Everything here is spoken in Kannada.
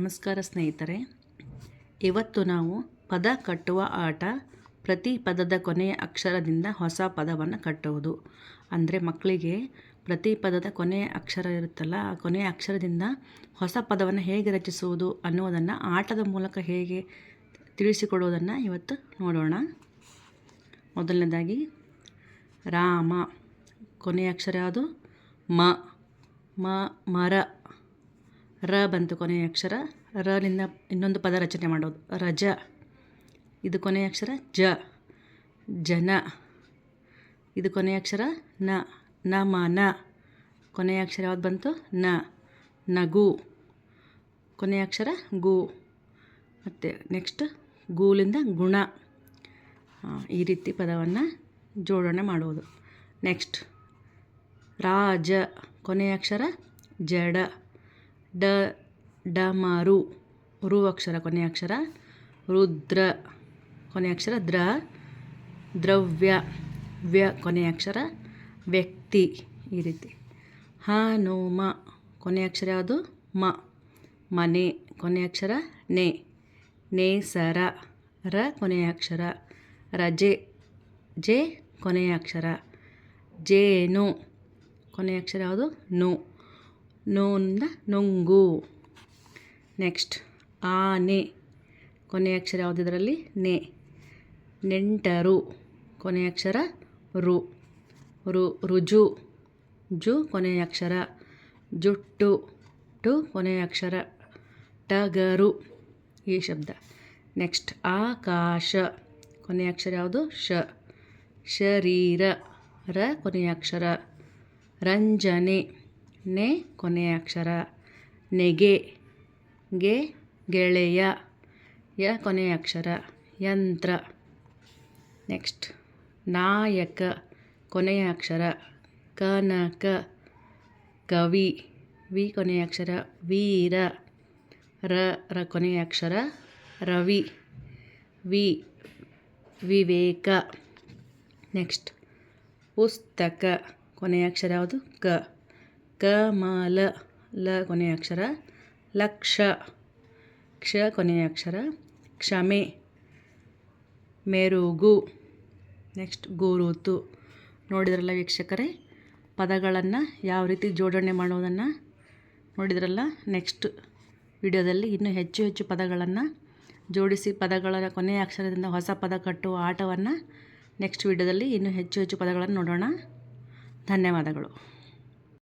ನಮಸ್ಕಾರ ಸ್ನೇಹಿತರೆ. ಇವತ್ತು ನಾವು ಪದ ಕಟ್ಟುವ ಆಟ ಪ್ರತಿ ಪದದ ಕೊನೆಯ ಅಕ್ಷರದಿಂದ ಹೊಸ ಪದವನ್ನು ಕಟ್ಟುವುದು. ಅಂದರೆ ಮಕ್ಕಳಿಗೆ ಪ್ರತಿ ಪದದ ಕೊನೆಯ ಅಕ್ಷರ ಇರುತ್ತಲ್ಲ, ಆ ಕೊನೆಯ ಅಕ್ಷರದಿಂದ ಹೊಸ ಪದವನ್ನು ಹೇಗೆ ರಚಿಸುವುದು ಅನ್ನುವುದನ್ನು ಆಟದ ಮೂಲಕ ಹೇಗೆ ತಿಳಿಸಿಕೊಡುವುದನ್ನು ಇವತ್ತು ನೋಡೋಣ. ಮೊದಲನೇದಾಗಿ ರಾಮ ಕೊನೆಯ ಅಕ್ಷರ ಯಾವುದು? ಮ. ಮ, ಮರ. ರ ಬಂತು ಕೊನೆಯ ಅಕ್ಷರ. ರನಿಂದ ಇನ್ನೊಂದು ಪದ ರಚನೆ ಮಾಡೋದು. ರಜ. ಇದು ಕೊನೆಯ ಅಕ್ಷರ. ಜ. ಜನ. ಇದು ಕೊನೆಯ ಅಕ್ಷರ. ನ. ನ ಮ ನ ಕೊನೆಯ ಅಕ್ಷರ ಯಾವ್ದು ಬಂತು? ನ. ನಗು. ಕೊನೆಯ ಅಕ್ಷರ ಗು. ಮತ್ತು ನೆಕ್ಸ್ಟ್ ಗೂಲಿಂದ ಗುಣ. ಈ ರೀತಿ ಪದವನ್ನು ಜೋಡಣೆ ಮಾಡುವುದು. ನೆಕ್ಸ್ಟ್ ರಾಜ. ಕೊನೆಯ ಅಕ್ಷರ. ಜಡ. ಡ, ಡಮರು ರು ಅಕ್ಷರ ಕೊನೆಯ ಅಕ್ಷರ, ರುದ್ರ ಕೊನೆಯ ಅಕ್ಷರ, ದ್ರ, ದ್ರವ್ಯ, ವ್ಯ ಕೊನೆಯ ಅಕ್ಷರ, ವ್ಯಕ್ತಿ ಈ ರೀತಿ. ಹನುಮ ಕೊನೆಯ ಅಕ್ಷರ ಯಾವುದು? ಮ. ಮನೆ ಕೊನೆಯ ಅಕ್ಷರ, ನೆ. ನೇಸರ ರ ಕೊನೆಯ ಅಕ್ಷರ, ರಜೆ, ಜೆ ಕೊನೆಯ ಅಕ್ಷರ ಜೇನು ಕೊನೆಯ ಅಕ್ಷರ ಯಾವುದು? ನು. ನೋಂದ ನೊಂಗು. ನೆಕ್ಸ್ಟ್ ಆನೆ ಕೊನೆಯ ಅಕ್ಷರ ಯಾವುದು ಇದರಲ್ಲಿ ನೆ. ನೆಂಟರು. ಕೊನೆಯ ಅಕ್ಷರ ರು. ರು, ರುಜು. ಜು, ಕೊನೆಯ ಅಕ್ಷರ ಜುಟ್ಟು. ಟು, ಕೊನೆಯ ಅಕ್ಷರ ಟಗರು. ಈ ಶಬ್ದ. ನೆಕ್ಸ್ಟ್, ಆಕಾಶ. ಕೊನೆಯ ಅಕ್ಷರ ಯಾವುದು? ಶ. ಶರೀರ. ರ, ಕೊನೆಯ ಅಕ್ಷರ ರಂಜನೆ. ನೆ ಕೊನೆಯ ಅಕ್ಷರ. ನೆಗೆ, ಗೆ, ಗೆಳೆಯ, ಯ ಕೊನೆಯ ಅಕ್ಷರ. ಯಂತ್ರ. ನೆಕ್ಸ್ಟ್. ನಾಯಕ, ಕೊನೆಯ ಅಕ್ಷರ. ಕನಕ, ಕವಿ. ವಿ ಕೊನೆಯ ಅಕ್ಷರ. ವೀರ. ರ ರ ಕೊನೆಯ ಅಕ್ಷರ. ರವಿ. ವಿ, ವಿವೇಕ. ನೆಕ್ಸ್ಟ್. ಪುಸ್ತಕ. ಕೊನೆಯ ಅಕ್ಷರ ಯಾವುದು? ಕ. ಕಮಲ ಲ ಕೊನೆಯ ಅಕ್ಷರ, ಲಕ್ಷ, ಕ್ಷ ಕೊನೆಯ ಅಕ್ಷರ, ಕ್ಷಮೆ, ಮೆರುಗು, ನೆಕ್ಸ್ಟ್ ಗುರುತು. ನೋಡಿದ್ರಲ್ಲ ವೀಕ್ಷಕರೇ, ಪದಗಳನ್ನು ಯಾವ ರೀತಿ ಜೋಡಣೆ ಮಾಡೋದನ್ನು ನೋಡಿದ್ರಲ್ಲ ನೆಕ್ಸ್ಟ್ ವಿಡಿಯೋದಲ್ಲಿ ಇನ್ನೂ ಹೆಚ್ಚು ಹೆಚ್ಚು ಪದಗಳನ್ನು ಜೋಡಿಸಿ, ಪದಗಳ ಕೊನೆಯ ಅಕ್ಷರದಿಂದ ಹೊಸ ಪದ ಕಟ್ಟುವ ಆಟವನ್ನು ನೆಕ್ಸ್ಟ್ ವಿಡಿಯೋದಲ್ಲಿ ಇನ್ನೂ ಹೆಚ್ಚು ಹೆಚ್ಚು ಪದಗಳನ್ನು ನೋಡೋಣ. ಧನ್ಯವಾದಗಳು.